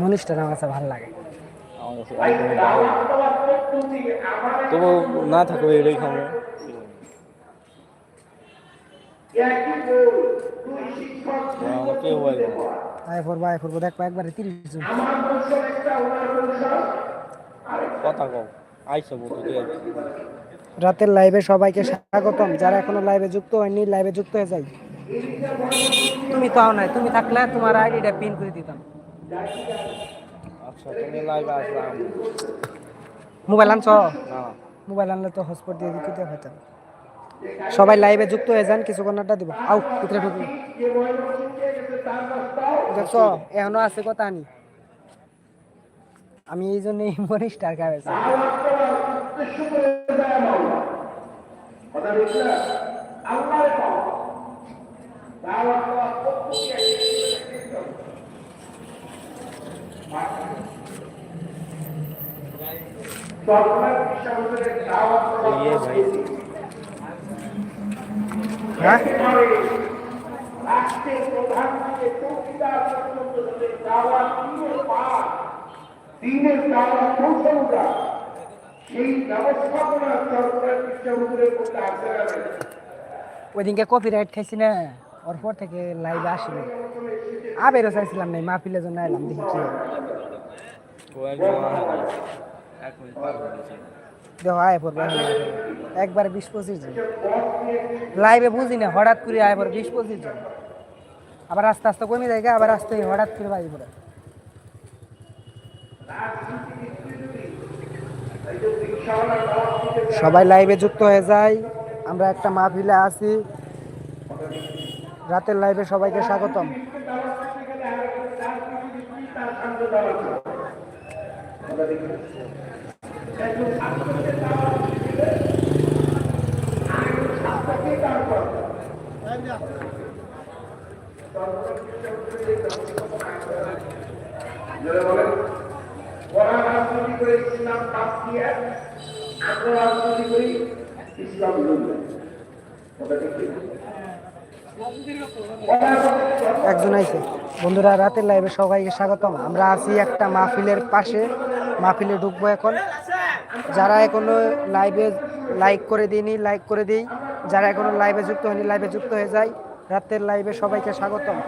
মনীষটা আমার কাছে ভালো লাগে। তবু না থাকবে খাব। কি। রাতের লাইভে সবাইকে স্বাগতম। যারা এখনও লাইভে যুক্ত হয়নি লাইভে যুক্ত হয়ে যাই। তুমি তাও নাই তুমি থাকলে তোমার আইডিটা পিন করে দিতাম। আচ্ছা তুমি লাইভে আসলাম মোবাইল আনছ? না। মোবাইল আনলে তো হটস্পট দিয়ে দিতে সবাই লাইভে যুক্ত হয়ে যান কিছু আড্ডা দিব। আউ ভিতরে ঢুকি। দেখছ এখনও আছে কথা আনি। আমি এই খাওয়াইছি ইয়ে ভাই হ্যাঁ দিনের দাওয়া কৌশলটা সেই ব্যবস্থাপনা সরকার শিক্ষামন্ত্রীর করতে আসতে যাবে ওই দিনকে কপি খাইছি না ওর পর থেকে লাইভে আসিনি। আবেরও চাইছিলাম না মাহফিলের জন্য এলাম দেখি কি আয় পড়বে পড়বে। একবারে বিশ পঁচিশ জন। লাইভে বুঝি না, হঠাৎ করে আয় পড়ে বিশ পঁচিশ জন। আবার আস্তে আস্তে কমে যায় আবার আস্তে হঠাৎ করে বাড়ি পড়ে। সবাই লাইভে যুক্ত হয়ে যায়। আমরা একটা মাহফিলে আছি। রাতের লাইভে সবাইকে স্বাগতম। বলেন একজন আইছে। বন্ধুরা, রাতের লাইভে সবাইকে স্বাগতম। আমরা আছি একটা মাহফিলের পাশে। মাহফিলে ঢুকবো এখন। যারা এখনও লাইভে লাইক করে দিইনি লাইক করে দিই। যারা এখনও লাইভে যুক্ত হয়নি লাইভে যুক্ত হয়ে যায়। রাতের লাইভে সবাইকে স্বাগতম।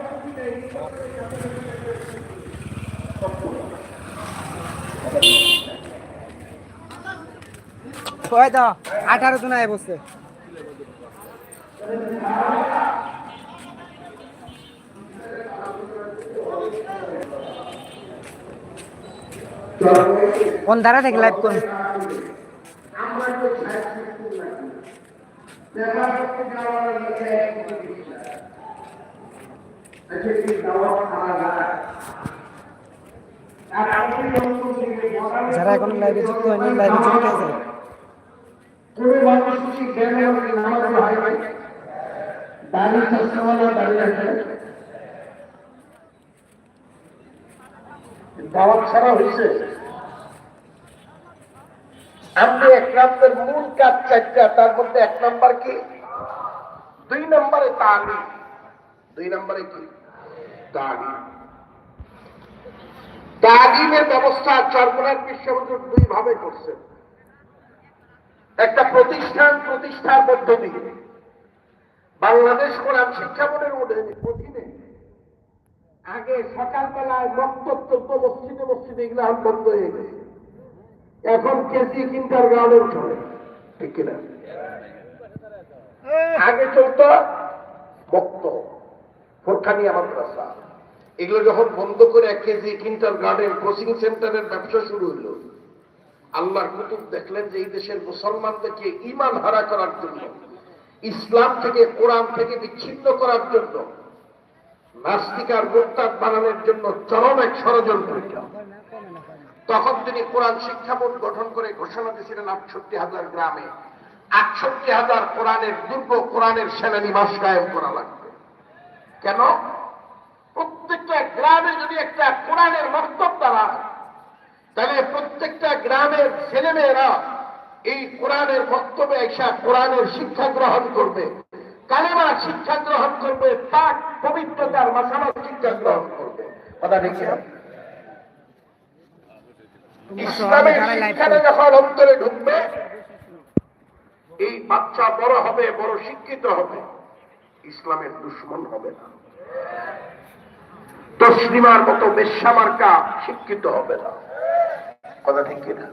আঠারো জন আয় বসছে। কোন ধারা থেকে লাইভ করুন? আমরা তো ছাড় শিখতে নাকি ব্যবহার করতে যাওয়ার আগে এক করে দিচ্ছি। কি দাওয়া খাওয়া যায় আর আপনি যখন থেকে বসালে যারা এখন লাইভে যুক্ত হয়নি লাইভে যুক্ত হয়ে কোনো হয় ভাই? দাঁড়িয়ে চশমাওয়ালা দাঁড়িয়ে আছে দাওয়াত ছাড়া হয়েছে। আপনি এক নম্বর মূল কাজ চারটা, তার মধ্যে এক নম্বর কি? দুই নম্বরে তালি দুই নম্বরে কি? তালি তালিমের ব্যবস্থা চরমনার বিশ্ববিদ্যালয় দুই ভাবে করছে একটা প্রতিষ্ঠান, প্রতিষ্ঠার দিয়ে। বাংলাদেশ কোরআন শিক্ষা বোর্ডের অধীনে আগে সকালবেলায় বক্তব্য চলতো মসজিদে মসজিদে এগুলো বন্ধ হয়ে গেছে। এখন কেজি কিন্টার গার্ডেন চলে ঠিক কিনা? আগে চলতো বক্ত ফোরখানিয়া মাদ্রাসা। এগুলো যখন বন্ধ করে এক কেজি কিন্টার গার্ডেন কোচিং সেন্টারের ব্যবসা শুরু হলো। আল্লাহর কুতুব দেখলেন যে এই দেশের মুসলমানদেরকে ইমান হারা করার জন্য, ইসলাম থেকে কোরআন থেকে বিচ্ছিন্ন করার জন্য নাস্তিকার মোরতাদ বানানোর জন্য চরম এক ষড়যন্ত্র তখন তিনি কোরআন শিক্ষা বোর্ড গঠন করে ঘোষণা দিয়েছিলেন আটষট্টি হাজার গ্রামে। আটষট্টি হাজার কোরআনের দুর্গ কোরআনের সেনানিবাস কায়েম করা লাগবে। কেন? প্রত্যেকটা গ্রামে যদি একটা কোরআনের মস্তব দাঁড়ায় তাহলে প্রত্যেকটা গ্রামের ছেলেমেয়েরা এই কোরআনের বক্তব্যে এসা কোরআনের শিক্ষা গ্রহণ করবে। কালেমা শিক্ষা গ্রহণ করবে পাক পবিত্রতার মাসামার শিক্ষা গ্রহণ করবে। কথা দেখি ইসলামের শিক্ষাটা যখন অন্তরে ঢুকবে এই বাচ্চা বড় হবে বড় শিক্ষিত হবে ইসলামের দুশ্মন হবে না। তসলিমার মতো বেশ্যামার্কা শিক্ষিত হবে না। কথা ঠিক কিনা?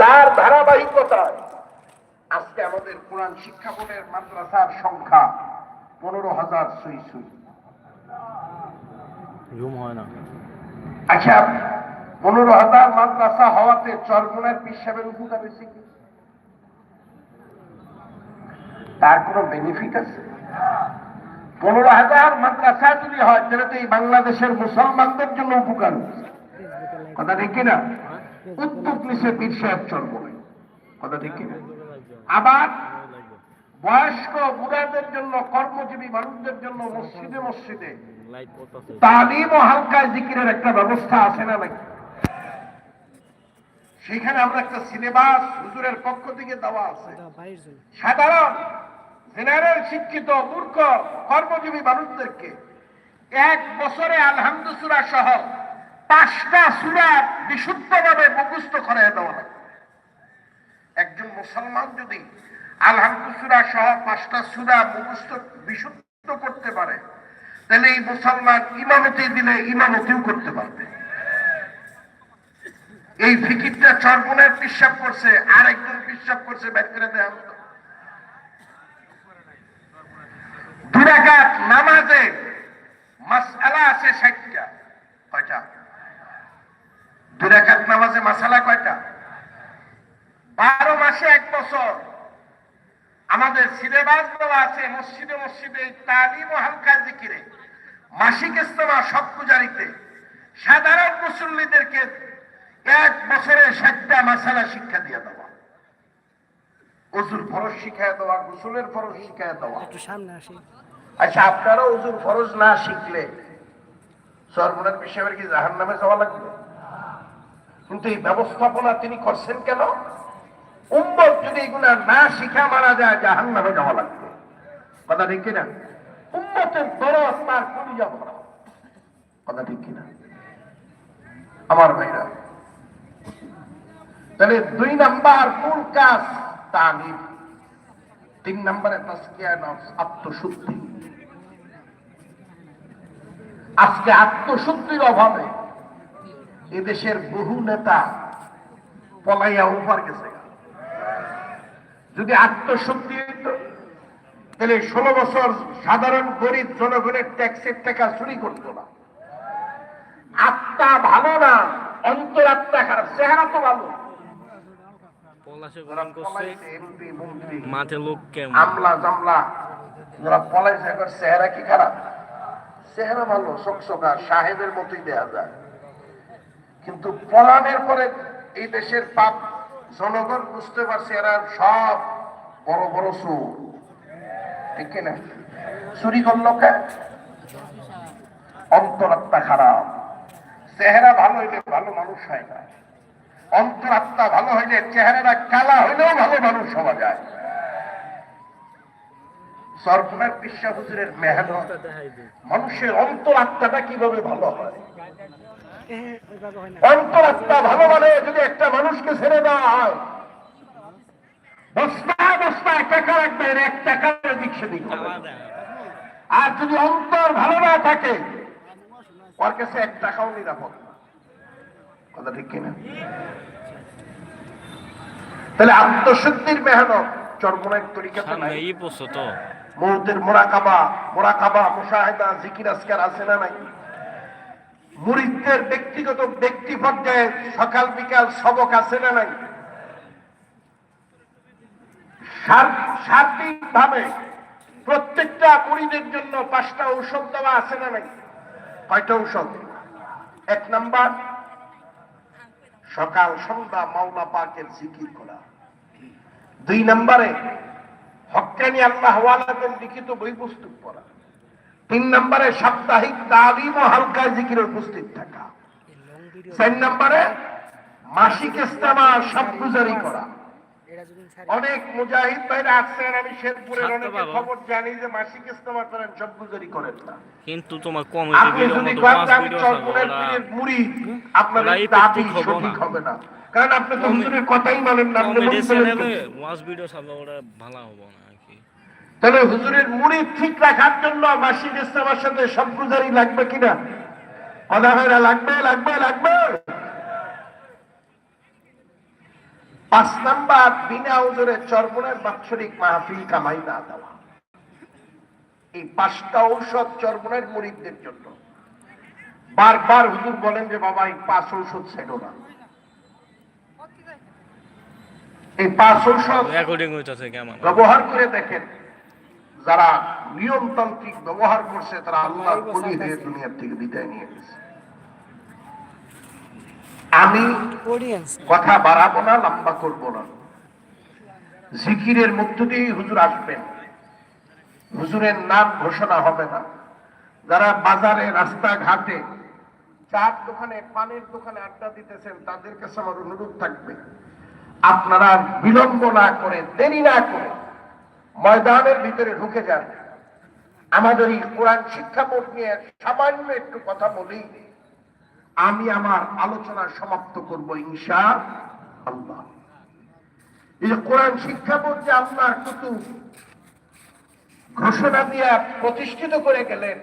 তার ধারাবাহিকতায় আজকে আমাদের কোরআন শিক্ষা বোর্ডের মাদ্রাসার সংখ্যা পনেরো হাজার সুই সুই হয় আচ্ছা পনেরো হাজার মাদ্রাসা হওয়াতে চরমনের পিসাবের উপকার হয়েছে কি? তার কোনো বেনিফিট আছে? পনেরো হাজার মাদ্রাসা যদি হয় তাহলে তো এই বাংলাদেশের মুসলমানদের জন্য উপকার কথা ঠিক কিনা? উত্তর নিচে পীর সাহেব চরমনে কথা ঠিক কিনা? আবার বয়স্ক বুড়াদের জন্য, কর্মজীবী মানুষদের জন্য মসজিদে মসজিদে। তালিম ও হালকা জিকিরের একটা ব্যবস্থা আছে না নাকি সেখানে আমরা একটা সিলেবাস হুজুরের পক্ষ থেকে দেওয়া আছে। সাধারণ জেনারেল শিক্ষিত মূর্খ কর্মজীবী মানুষদেরকে এক বছরে আলহামদু সুরা সহ পাঁচটা সুরা বিশুদ্ধভাবে মুখস্থ করে দেওয়া লাগে একজন মুসলমান যদি আলহামদু সুরা সহ পাঁচটা সুরা মুখস্থ, বিশুদ্ধ করতে পারে, তাহলে এই মুসলমান ইমামতি দিলে ইমামতিও করতে পারবে। এই ফিকিরটা চরমনের পিসাব করছে আর একজন পিসাব করছে ব্যাট করে দেয় নামাজে মাসআলা আছে ষাটটা, কয়টা? দুরাকাত নামাজে মাসালা কয়টা? বারো মাসে এক বছর। আমাদের সিলেবাস দেওয়া আছে মসজিদে মসজিদে তালিম হালকা জিকিরে। মাসিক ইস্তমা সব পূজারিতে সাধারণ মুসল্লিদেরকে এক বছরে ষাটটা মাসালা শিক্ষা দিয়ে দেওয়া। অজুর ফরজ শিখায় দেওয়া গোসলের ফরজ শিখায় দেওয়া। একটু সামনে আসি। আচ্ছা আপনারা অজুর ফরজ না শিখলে বিশ্বের কি জাহান নামে যাওয়া লাগবে? কিন্তু এই ব্যবস্থাপনা তিনি করছেন কেন? উম্মত যদি এগুলা না শিখা মারা যায় জাহান নামে যাওয়া লাগবে। কথা ঠিক কিনা? উম্মতের দরদ তার কোন যাব। না কথা ঠিক কিনা? আমার ভাইরা, তাহলে দুই নাম্বার মূল কাজ তালিম। তিন নম্বরে আত্মশুদ্ধি। আজকে আত্মশুদ্ধির অভাবে এদেশের বহু নেতা পলাইয়া উপর গেছে। যদি আত্মশুদ্ধি হইতো তাহলে ষোলো বছর সাধারণ গরিব জনগণের ট্যাক্সের টাকা চুরি করতো না। আত্মা ভালো না অন্তরাত্মা খারাপ চেহারা তো ভালো। পলাশে যারা গ্রহণ করছে পলাইছে এমপি মন্ত্রী মাঠে লোক কেমন? আমলা জামলা যারা পলাইছে এখন চেহারা কি খারাপ? চেহারা ভালো সকসকা সাহেবের মতোই দেয়া যায়। কিন্তু পলানের পরে এই দেশের পাপ জনগণ বুঝতে পারছে এরা সব বড় বড় চোর। ঠিক কিনা? চুরি করল কে? অন্তরাত্মা খারাপ। চেহারা ভালো হইলে ভালো মানুষ হয় না। অন্তরাত্মা ভালো হইলে চেহারাটা কালা হইলেও ভালো মানুষ হওয়া যায়। সরকার পিসা হুজুরের মেহনত মানুষের অন্তরাত্মাটা কীভাবে ভালো হয়? অন্তরাত্মা ভালো মানে যদি একটা মানুষকে ছেড়ে দেওয়া হয় বস্তায় বস্তায় টাকা রাখবেন, এক দিক সেদিক আর যদি অন্তর ভালো না থাকে, ওর কাছে এক টাকাও নিরাপদ। কথা ঠিক কিনা? তাহলে আত্মশুদ্ধির মেহনত চর্মনের তরিকাতে নাই। ই পড়ছো মোরাকাবা মোরাকাবা, মুশাহেদা জিকির আজকার আছে না নাই? মুরিদদের ব্যক্তিগত ব্যক্তি পর্যায়ে সকাল, বিকাল সবক আছে না নাই? সার্বিক ভাবে প্রত্যেকটা মুরিদের জন্য পাঁচটা ঔষধ দেওয়া আছে না নাই? কয়টা ঔষধ? এক নাম্বার, সকাল, সন্ধ্যা মাওলা পাকের জিকির করা। দুই নম্বরে হকানি আল্লাহ ওয়ালাদের লিখিত বই পুস্তক পড়া তিন নম্বরে সাপ্তাহিক তালিম ও হালকা জিকির উপস্থিত থাকা। চার নম্বরে মাসিক ইস্তেমা সব গুজারি করা। অনেক মুজাহিদ ভাইরা আসছেন আমি শেরপুরের পারব। খবর জানি যে মাসিক ইস্তেমা করেন সব গুজারি করেন না। কিন্তু তোমার কমেডি আপনি যদি মতো কন মাস যে আমি ভিডিও চরমনের ছাড়বো পীরের মুড়ি আপনার দাবি সঠিক হবে না। কারণ আপনি তো হুজুরের কথাই মানেন না আপনি কমেডি বলছেন চ্যানেলে ওয়াজ ভিডিও ছাড়লে ভালো হবে না কি। তাহলে হুজুরের মুড়ি ঠিক রাখার জন্য মাসিক ইস্তেমার সাথে লাগবে কিনা? কথা হয় না লাগবে লাগবে লাগবে। পাঁচ নাম্বার বিনা হুজুরে চরমনের বাৎসরিক মাহফিল কামাই না দেওয়া। এই পাঁচটা ঔষধ চরমনের মুড়িদের জন্য। বারবার হুজুর বলেন যে বাবা এই পাঁচ ঔষধ ছেড়ো না। এই পাঁচ ঔষধ রেকর্ডিং হইতাছে কেমন? ব্যবহার করে দেখেন যারা নিয়মতান্ত্রিক ব্যবহার করছে তারা আল্লাহ বলি হয়ে দুনিয়ার থেকে বিদায় নিয়ে গেছে আমি কথা বাড়াবো না লম্বা করব না। জিকিরের মধ্য দিয়ে হুজুর আসবেন। হুজুরের নাম ঘোষণা হবে না। যারা বাজারে রাস্তাঘাটে চার দোকানে পানের দোকানে আড্ডা দিতেছেন তাদের কাছে আমার অনুরোধ থাকবে। আপনারা বিলম্ব না করে, দেরি না করে ময়দানের ভিতরে ঢুকে যান। আমাদের এই কোরআন শিক্ষা বোর্ড নিয়ে সামান্য একটু কথা বলি। আমি আমার আলোচনা সমাপ্ত করব ইনশা আল্লাহ। এই কোরআন শিক্ষা বোর্ড যে আপনার কুতুব ঘোষণা দিয়ে প্রতিষ্ঠিত করে গেলেন,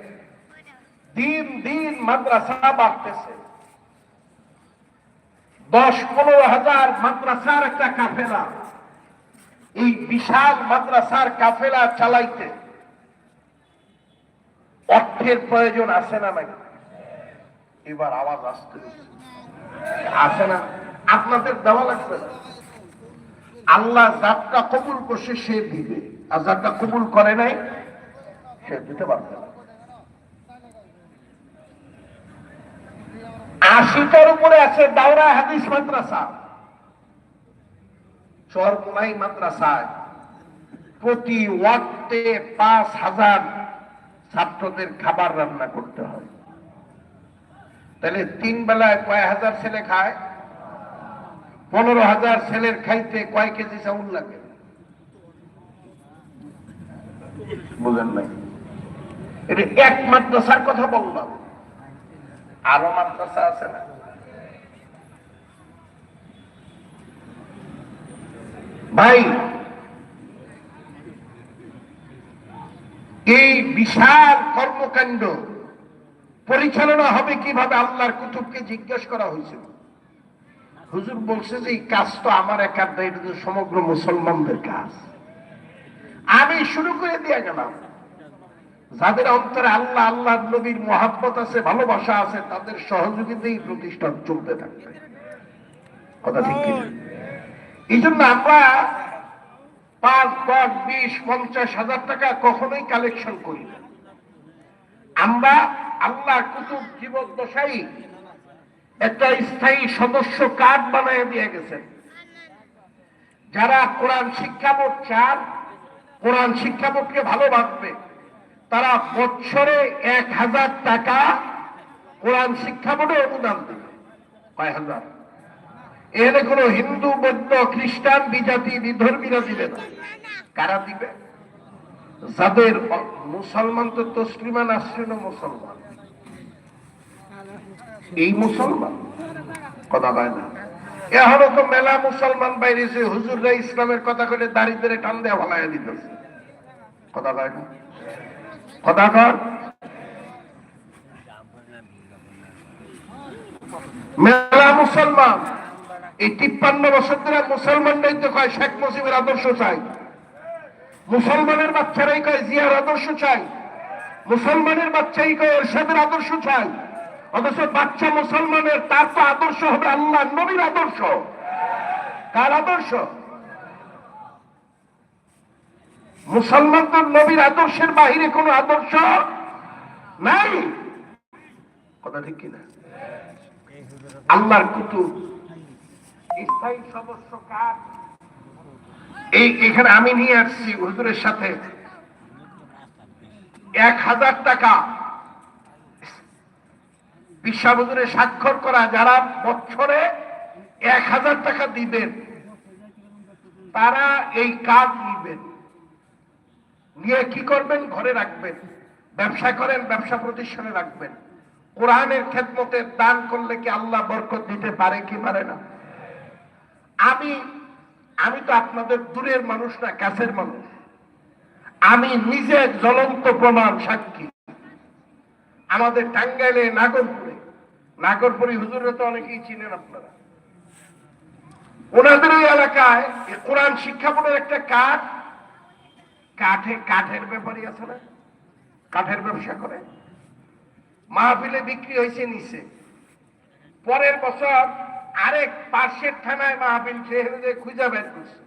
দিন দিন মাদ্রাসা বাড়তেছে। দশ, পনেরো হাজার মাদ্রাসার একটা কাফেলা। এই বিশাল মাদ্রাসার কাফেলা চালাইতে অর্থের প্রয়োজন আছে না নাকি এবার আওয়াজ আসতে আছে না? আপনাদের দেওয়া লাগবে না। আল্লাহ যাত্রা কবুল করছে, সে দিবে। আর যাত্রা কবুল করে নাই, সে দিতে পারবে না। আশিটার উপরে আছে দাওরা হাদিস মাদ্রাসা। চরমোনাই মাদ্রাসায় প্রতি ওয়াক্তে পাঁচ হাজার ছাত্রদের খাবার রান্না করতে হয়। তাহলে তিন বেলায় কয় হাজার ছেলে খায়? পনেরো হাজার ছেলের খাইতে কয় কেজি চাউল লাগে? বুঝেন নাই? এটা এক মাদ্রাসার কথা বললাম। আরও মাদ্রাসা আছে না? ভাই, এই বিশাল কর্মকাণ্ড পরিচালনা হবে কীভাবে আল্লাহর কুতুবকে জিজ্ঞেস করা হয়েছিল হুজুর বলছে যে, এই কাজ তো আমার একার, এটা সমগ্র মুসলমানদের কাজ। আমি শুরু করে দিয়ে গেলাম। যাদের অন্তরে আল্লাহ আল্লাহ নবীর মহাব্বত আছে, ভালোবাসা আছে, তাদের সহযোগিতাই প্রতিষ্ঠান চলতে থাকবে। কথা ঠিক এই জন্য আমরা পাঁচ, দশ, বিশ, পঞ্চাশ হাজার টাকা কখনোই কালেকশন করি না। আমরা আল্লাহ কুতুব জীবদ্দশাই একটা স্থায়ী সদস্য কার্ড বানিয়ে দিয়ে গেছেন। যারা কোরআন শিক্ষা বোর্ড চান, কোরআন শিক্ষা বোর্ডকে ভালোবাসবে। তারা বছরে এক হাজার টাকা কোরআন শিক্ষা বোর্ডে অনুদান দেবে। কয় হাজার? এখানে কোন হিন্দু, বৌদ্ধ, খ্রিস্টান, বিজাতি, বিধর্মীরা দিবে না। কারা দিবে? যাদের মুসলমান তো তসলিমান আসছিল মুসলমান। এই মুসলমান? কথা কয় না। এখনও তো মেলা মুসলমান বাইরেছে। হুজুররা ইসলামের কথা করে ধরে টান দেওয়া ভালাই দিতেছে। কথা কয় না। কথা মেলা মুসলমান। এই তিপ্পান্ন বছর ধরে মুসলমানরাই তো কয় শেখ মুজিবের আদর্শ চাই। মুসলমানের বাচ্চারাই কয় জিয়ার আদর্শ চাই। মুসলমানের বাচ্চাই কয় এরশাদের আদর্শ চাই। অথচ বাচ্চা মুসলমানের, তার তো আদর্শ হবে আল্লাহ, নবীর আদর্শ। কার আদর্শ? মুসলমানদের নবীর আদর্শের বাহিরে কোনো আদর্শ নাই। কথা ঠিক কিনা? আল্লাহর কুতুব। স্থায়ী সদস্য কার এই এখানে আমি নিয়ে আসছি হুজুরের সাথে। এক হাজার টাকা। বিশ্বাস হুজুরে স্বাক্ষর করা, যারা বছরে এক হাজার টাকা দিবেন, তারা এই কাজ নিবেন। নিয়ে কি করবেন? ঘরে রাখবেন। ব্যবসা করেন, ব্যবসা প্রতিষ্ঠানে রাখবেন। কোরআনের খেদমতে দান করলে কি আল্লাহ বরকত দিতে পারে কি পারে না? আমি আমি তো আপনাদের দূরের মানুষ না, কাছের মানুষ। আমি নিজে জ্বলন্ত প্রমাণ সাক্ষী। আমাদের টাঙ্গাইলে নাগরপুরে নাগরপুরে হুজুরে তো অনেকেই চিনেন আপনারা। ওনাদের ওই এলাকায় কোরআন শিক্ষা বোর্ডের একটা কাঠ কাঠে, কাঠের ব্যাপারই আছে না? কাঠের ব্যবসা করে। মাহফিলে বিক্রি হয়েছে নিচে। পরের বছর আরেক পাশের থানায় মাহফিল সে খুঁজা বের করছে।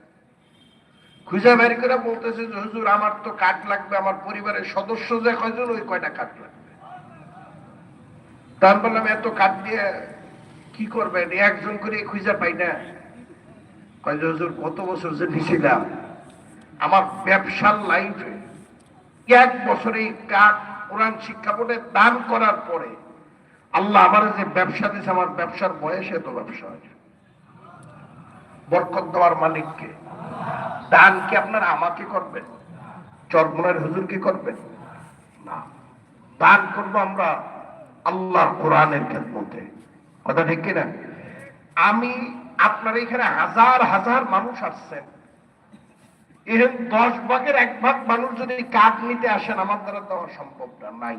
খুঁজা বের করে বলতেছে যে, হুজুর, আমার তো কাঠ লাগবে, আমার পরিবারের সদস্য যে কয়জন, ওই কয়টা কাঠ লাগবে? তার বললাম, এত কাঠ দিয়ে কি করবেন? একজন করে খুঁজে পাই না। কয় হুজুর কত বছর যে নিছিলাম আমার ব্যবসার লাইফে এক বছরে কাঠ কোরআন শিক্ষা বোর্ডে দান করার পরে আল্লাহ আমার যে ব্যবসা দিয়েছে, আমার ব্যবসার বয়সে তো ব্যবসা হয়েছে বরকত দেওয়ার মালিককে। দান কি আপনার আমাকে করবেন? চরমনের হুজুর হুজুরকে করবেন? না। দান করব আমরা আল্লাহ কোরআনের খেদমতে। কথা ঠিক কিনা? আমি আপনার এখানে হাজার হাজার মানুষ আসছেন। এরকম দশ ভাগের এক ভাগ মানুষ যদি কাঠ নিতে আসেন আমার দ্বারা দেওয়া সম্ভব না নাই।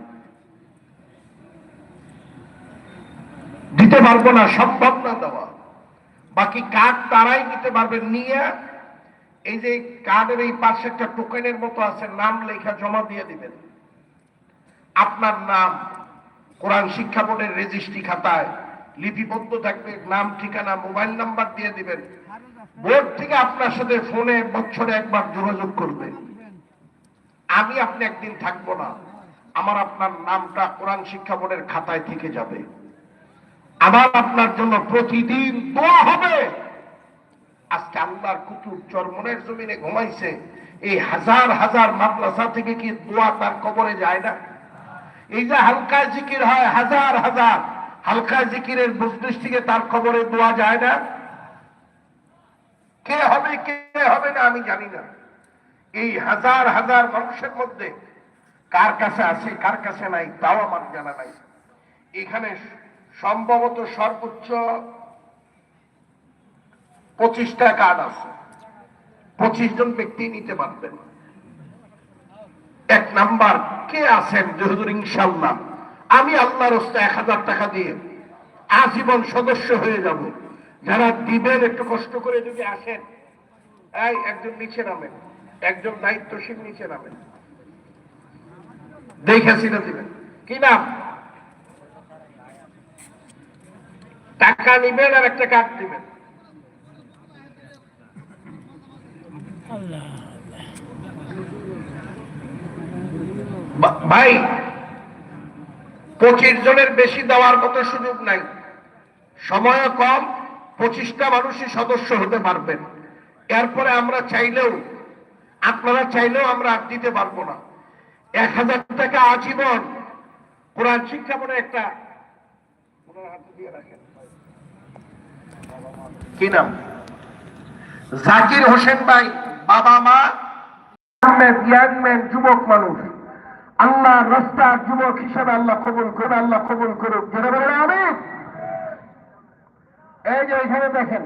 দিতে পারব না সম্ভব না দেওয়া। বাকি কাঠ তারাই নিতে পারবেন নিয়ে এই যে কার্ডের এই পাশে একটা টোকেনের মতো আছে, নাম লেখা জমা দিয়ে দিবেন। আপনার নাম কোরআন শিক্ষা বোর্ডের রেজিস্ট্রি খাতায় লিপিবদ্ধ থাকবে, নাম, ঠিকানা, মোবাইল নাম্বার দিয়ে দিবেন। বোর্ড থেকে আপনার সাথে ফোনে বছরে একবার যোগাযোগ করবে। আমি আপনি একদিন থাকব না। আমার আপনার নামটা কোরআন শিক্ষা বোর্ডের খাতায় থেকে যাবে। আমার আপনার জন্য প্রতিদিন দোয়া হবে। আজকে আল্লাহর কুতুব চরমনের জমিনে ঘুমাইছে। এই হাজার হাজার মাদ্রাসা থেকে কি দোয়া তার কবরে যায় না? এই যে হালকা জিকির হয় হাজার হাজার। হালকা জিকিরের বুজনিস থেকে তার খবরে দোয়া যায় না। কে হবে কে হবে না আমি জানি না। এই হাজার হাজার মানুষের মধ্যে কার কাছে আছে, কার কাছে নাই, তাও আমার জানা নাই। এখানে সম্ভবত সর্বোচ্চ পঁচিশটা কার্ড আছে। পঁচিশ জন ব্যক্তি নিতে পারবেন। এক নাম্বার, কে আছেন? যে হুজুর ইনশাল্লাহ আমি আল্লাহর হস্তে এক হাজার টাকা দিয়ে আজীবন সদস্য হয়ে যাব। যারা দিবেন একটু কষ্ট করে যদি আসেন এই একজন নিচে নামেন একজন দায়িত্বশীল নিচে নামেন। দেখে সেটা দিবেন। কি নাম? টাকা নিবেন আর একটা কার্ড দিবেন। ভাই পঁচিশ জনের বেশি দেওয়ার মতো সুযোগ নাই। সময় কম, পঁচিশটা মানুষই সদস্য হতে পারবেন। এরপরে আমরা চাইলেও, আপনারা চাইলেও আমরা আর দিতে পারব না। এক হাজার টাকা আজীবন কোরআন শিক্ষা মনে একটা। কি নাম? জাকির হোসেন ভাই, বাবা মা যুবক মানুষ। আল্লাহ রাস্তা যুবক হিসাবে আল্লাহ কবুল করে আল্লাহ কবুল করুক। জোরে বলেন আমি এই যে এখানে দেখেন।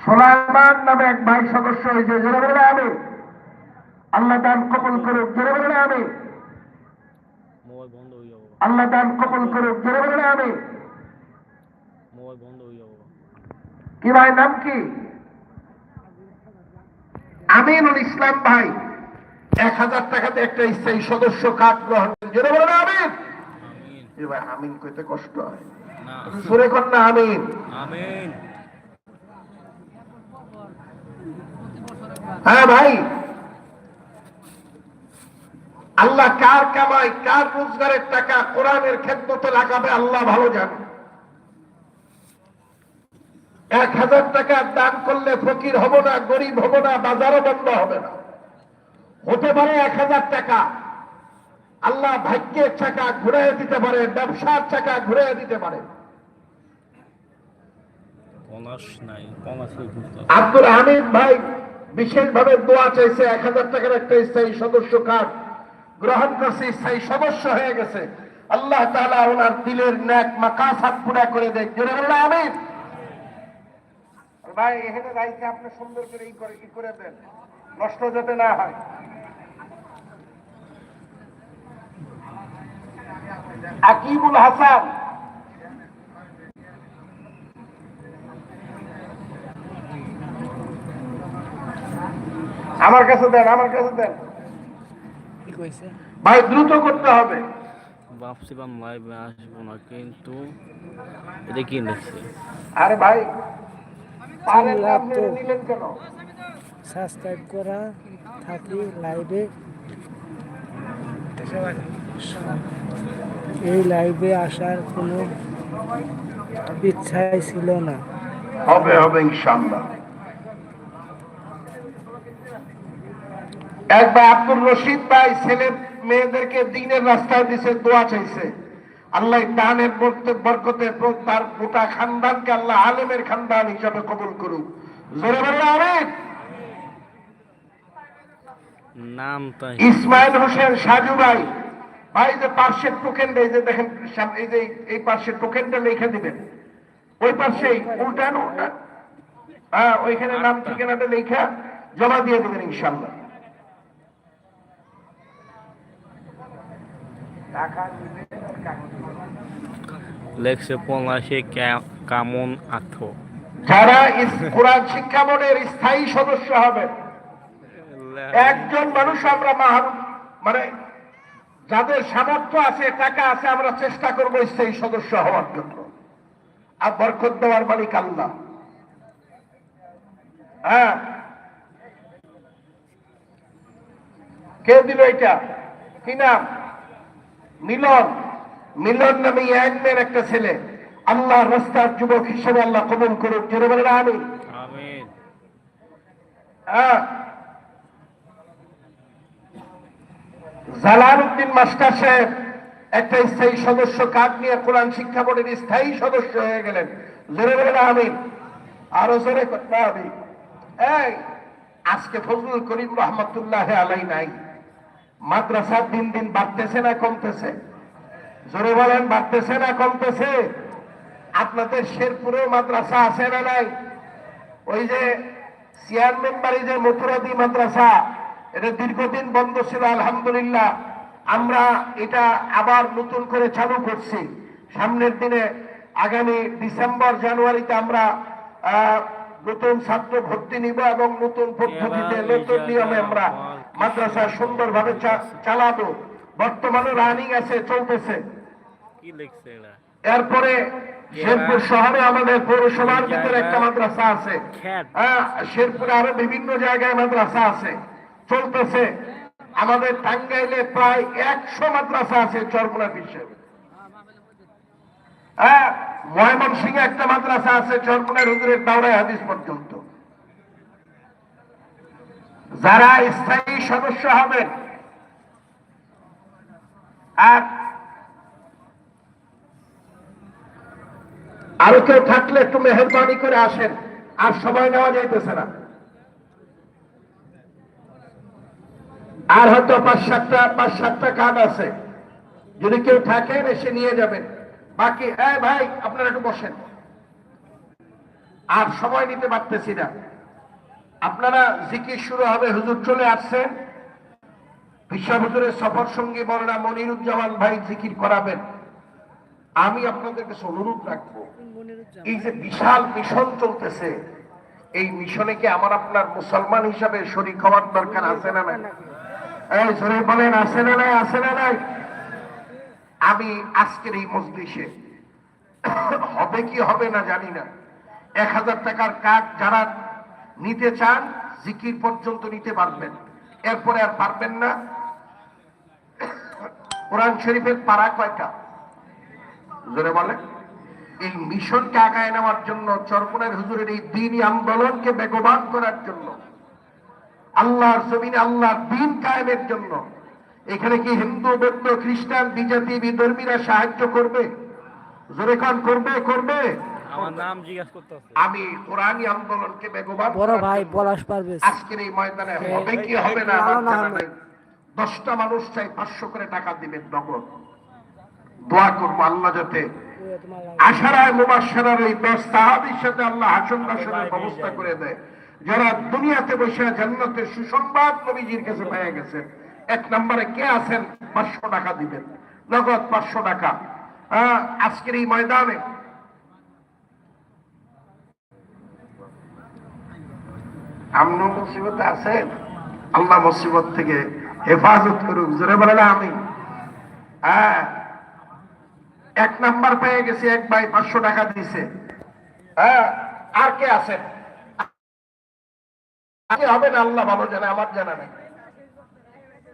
সোলাইমান নামে এক ভাই সদস্য হয়েছে জোরে বলেন আমি আল্লাহ দান কবুল করুক জোরে বলেন আমি আল্লাহ দান কবুল করুক জোরে বলেন আমি কি ভাই নাম কি? আমিনুল ইসলাম ভাই এক হাজার টাকাতে একটা স্থায়ী সদস্য কার্ড গ্রহণ বলেন আমিন। ভাই আমিন কইতে কষ্ট হয়। সুরে না আমিন। আমিন। হ্যাঁ ভাই। আল্লাহ কার কামাই কার রোজগারের টাকা কোরআনের ক্ষেত্রতে লাগাবে আল্লাহ ভালো জানে। এক হাজার টাকা দান করলে ফকির হব না গরিব হব না বাজারও বন্ধ হবে না। হতে পারে এক হাজার টাকা। আল্লাহ ভাগ্যের চাকা ঘুরে দিতে পারে ব্যবসার চাকা ঘুরে দিতে পারে। আব্দুল হামিদ ভাই বিশেষভাবে দোয়া চাইছে এক হাজার টাকার একটা স্থায়ী সদস্য কার্ড গ্রহণ করছে স্থায়ী সদস্য হয়ে গেছে। আল্লাহ তাআলা ওনার দিলের ন্যাক মাকাসাত পুরা করে দেয়। জোরে বললে আমিন। ভাই এখানে রাইকে আপনি সুন্দর করে ই করে ই করে দেন। নষ্ট যাতে না হয়। আকিবুল হাসান। আমার কাছে দেন আমার কাছে দেন। কি কইছে? ভাই দ্রুত করতে হবে। বাপসি ভাবছিলাম লাইভে আসব না কিন্তু এটা কি লিখছে আরে ভাই সাবস্ক্রাইব করা থাকি লাইভে এই লাইভে আসার কোনো ইচ্ছাই ছিল না। হবে হবে ইনশাআল্লাহ। একবার আব্দুল রশিদ ভাই ছেলে মেয়েদেরকে দিনের রাস্তায় দিছে দোয়া চাইছে। আল্লাহ দানের বরকতে বরকতে তার গোটা খানদানকে আল্লাহ আলেমের খানদান হিসাবে কবুল করুক। জোরে বললে আমিন। ইসমাইল হোসেন সাজু ভাই ভাই যে পার্শ্বের টোকেনটা এই যে দেখেন এই যে এই পার্শ্বের টোকেনটা লিখে দিবেন। ওই পার্শ্বেই উল্টান উল্টান। হ্যাঁ ওইখানে নাম ঠিকানাটা লেখা জমা দিয়ে দেবেন ইনশাল্লাহ লেখছে পলাশে কেমন আছো যারা কোরআন শিক্ষা বোর্ডের স্থায়ী সদস্য হবে, একজন মানুষ আমরা মাহান- মানে যাদের সামর্থ্য আছে, টাকা আছে, আমরা চেষ্টা করব স্থায়ী সদস্য হওয়ার জন্য। আর বরকত দেওয়ার মালিক আল্লাহ। হ্যাঁ। কে দিল এটা? কি নাম? মিলন। মিলন নামে এক মেয়ের একটা ছেলে। আল্লাহ রাস্তার যুবক হিসেবে আল্লাহ কবুল করুক। জোরে বলেন আমি আমিন। হ্যাঁ জালালউদ্দিন মাস্টার সাহেব একটা স্থায়ী সদস্য কার্ড নিয়ে কোরআন শিক্ষা বোর্ডের স্থায়ী সদস্য হয়ে গেলেন। জোরে বলেন আমি আরও জোরে করতে হবে এই আজকে ফজলুল করিম রহমতুল্লাহ আলাই নাই। মাদ্রাসা দিন দিন বাড়তেছে না কমতেছে। জোরে বলেন বাড়তেছে না কমতেছে? আপনাদের শেরপুরেও মাদ্রাসা আছে না নাই? ওই যে চেয়ারম্যান বাড়ি যে মথুরাদি মাদ্রাসা এটা দীর্ঘদিন বন্ধ ছিল আলহামদুলিল্লাহ। আমরা এটা আবার নতুন করে চালু করছি। সামনের দিনে আগামী ডিসেম্বর জানুয়ারিতে আমরা নতুন ছাত্র ভর্তি নিব এবং নতুন পদ্ধতিতে নতুন নিয়মে আমরা মাদ্রাসা সুন্দরভাবে চালাবো। বর্তমানে রানিং আছে চলতেছে। এরপরে শেরপুর শহরে আমাদের পৌরসভার ভিতরে একটা মাদ্রাসা আছে। হ্যাঁ, শেরপুরে আরও বিভিন্ন জায়গায় মাদ্রাসা আছে। চলতেছে। আমাদের টাঙ্গাইলে প্রায় একশো মাদ্রাসা আছে চরমুনা হিসেবে হ্যাঁ ময়মনসিংহে একটা মাদ্রাসা আছে চরমুনার হুজুরের দাওরায় হাদিস পর্যন্ত। যারা স্থায়ী সদস্য হবেন আর আরও কেউ থাকলে একটু মেহরবানি করে আসেন, আর সময় নেওয়া যাইতেছে না। আর হয়তো পাঁচ সাতটা পাঁচ সাতটা কার্ড আছে। যদি কেউ থাকেন, এসে নিয়ে যাবেন। বাকি হ্যাঁ ভাই, আপনারা একটু বসেন। আর সময় নিতে পারতেছি না। আপনারা জিকির শুরু হবে, হুজুর চলে আসছেন। বিশ্ব হুজুরের সফর সঙ্গী বলরা মনিরুজ্জামান ভাই জিকির করাবেন। আমি আপনাদের কাছে অনুরোধ রাখব। এই যে বিশাল মিশন চলতেছে এই মিশনে কি আমার আপনার মুসলমান হিসাবে শরিক হওয়ার দরকার আছে না নাই? এই জোরে বলেন আছে না নাই আছে না নাই? আমি আজকের এই মজলিসে হবে কি হবে না জানি না। এক হাজার টাকার কার্ড যারা নিতে চান জিকির পর্যন্ত নিতে পারবেন। এরপরে আর পারবেন না। কোরআন শরীফের পাড়া কয়টা? জোরে বলে। এই মিশনকে আগায় নেওয়ার জন্য চরমনের হুজুরের এই দিনই আন্দোলনকে বেগবান করার জন্য আল্লাহর জমিনে আল্লাহর দিন কায়েমের জন্য এখানে কি হিন্দু বৌদ্ধ খ্রিস্টান বিজাতি বিধর্মীরা সাহায্য করবে? জোরে খান করবে করবে? আমার নাম জিজ্ঞাসা করতে আমি কোরআনী আন্দোলনকে বেগবান বড় ভাই পলাশ পারভেজ আজকের এই ময়দানে হবে কি হবে না আমার জানা নাই। দশটা মানুষ চাই পাঁচশো করে টাকা দিবেন নগদ। দোয়া করব আল্লাহ যাতে আশারায় মুবাসারার এই দশ সাহাবির সাথে আল্লাহ হাসন বাসনের ব্যবস্থা করে দেয়। যারা দুনিয়াতে বসে জান্নাতের সুসংবাদ নবীজির কাছে পেয়ে গেছেন। এক নম্বরে কে আছেন? পাঁচশো টাকা দিবেন। নগদ পাঁচশো টাকা। আজকের এই ময়দানে আমন মুসিবতে আছেন? আল্লাহ মুসিবত থেকে হেফাজত করুক। জোরে বলে না আমি হ্যাঁ এক নাম্বার পেয়ে গেছে এক ভাই পাঁচশো টাকা দিছে হ্যাঁ আর কে আছেন? হবে না আল্লাহ ভালো জানে আমার জানা নেই।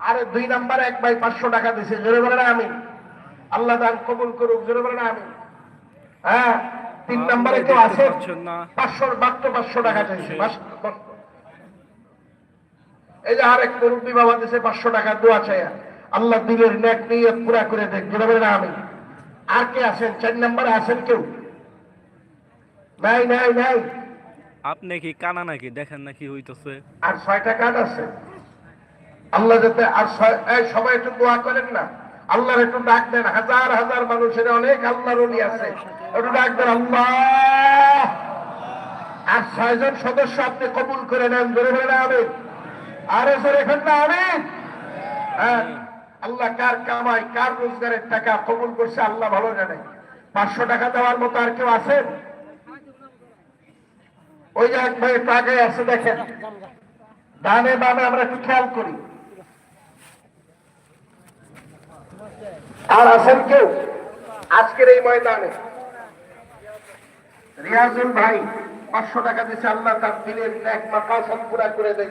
আরে দুই নাম্বার এক ভাই পাঁচশো টাকা দিছে জোরে বলে না আমি আল্লাহ দান কবুল করুক জোরে বলে না আমি হ্যাঁ তিন নাম্বারে কেউ আছে? পাঁচশো মাত্র পাঁচশো টাকা চাইছে পাঁচশো। এই যে আরেক মুরব্বী বাবা দিছে পাঁচশো টাকা দোয়া চাইয়া। আল্লাহ দিলের নেক নিয়ে পুরা করে দেখ জোরে বলে না আমি আর কে আছেন চার নাম্বারে আছেন কেউ? নাই নাই নাই। আপনি কি কানা নাকি? দেখেন নাকি হইতেছে। আর ছয়টা কাঠ আছে। আল্লাহ যাতে আর সবাই একটু দোয়া করেন না। আল্লাহর একটু ডাক দেন। হাজার হাজার মানুষের অনেক আল্লাহর উনি আছে। একটু ডাক দেন আল্লাহ! আর ছয়জন সদস্য আপনি কবুল করে নেন। ধরে বলে না আমি আর এসে রেখেন না আমি হ্যাঁ। আল্লাহ কার কামাই, কার রোজগারের টাকা কবুল করছে আল্লাহ ভালো জানে। পাঁচশো টাকা দেওয়ার মতো আর কেউ আছেন? ওই যে এক ভাই আগে আছে, দেখেন। ডানে বামে আমরা একটু খেয়াল করি। আর আছেন কেউ? আজকের এই ময়দানে। রিয়াজুল ভাই পাঁচশো টাকা দিচ্ছে আল্লাহ তার দিলের এক মাকাসাদ পুরা করে দেয়।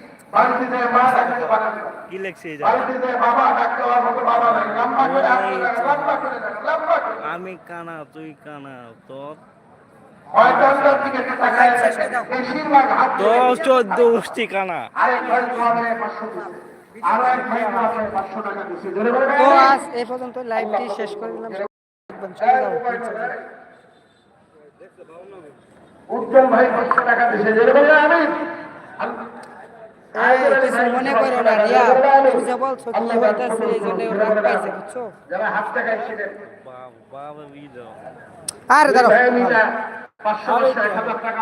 বাড়িতে মা ডাকতে পারে কি লেখছে এই বাড়িতে বাবা ডাকতে হওয়ার মতো বাবা নাই লম্বা করে হাত তুলে রাখো, লম্বা করে লম্বা করে। আমি কানা তুই কানা তুলে দশ চোদ্দ উষ্টি কানা। তো আজ এই পর্যন্ত লাইভটি শেষ করে দিলাম। উজ্জ্বল ভাই পাঁচশো টাকা দিচ্ছে জোরে আমি কিছু মনে করো না রিয়া তুমি যে বলছো কি হইতাছে এই জন্য রাগ পাইছে বুঝছ? যারা হাত টাকাইছিলেন বাবা বিদ আরে দাঁড়াও। টাকা